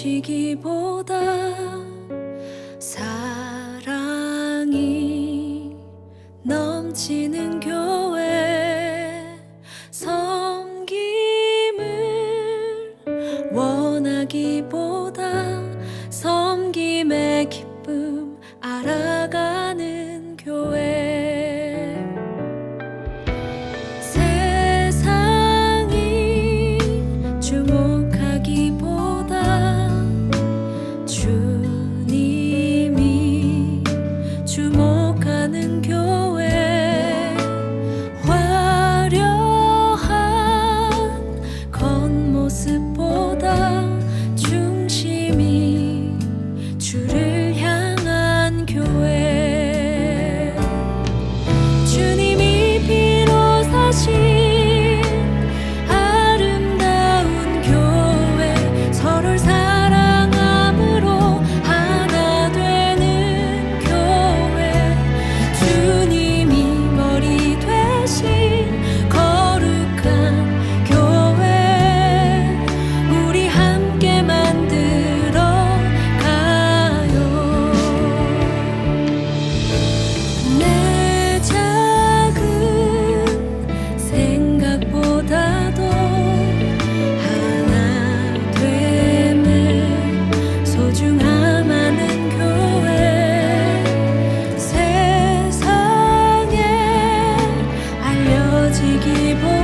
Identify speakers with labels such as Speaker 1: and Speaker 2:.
Speaker 1: 뭉치기보다 사랑이 넘치는 교회 섬김을 원하기보다 주모 지기 보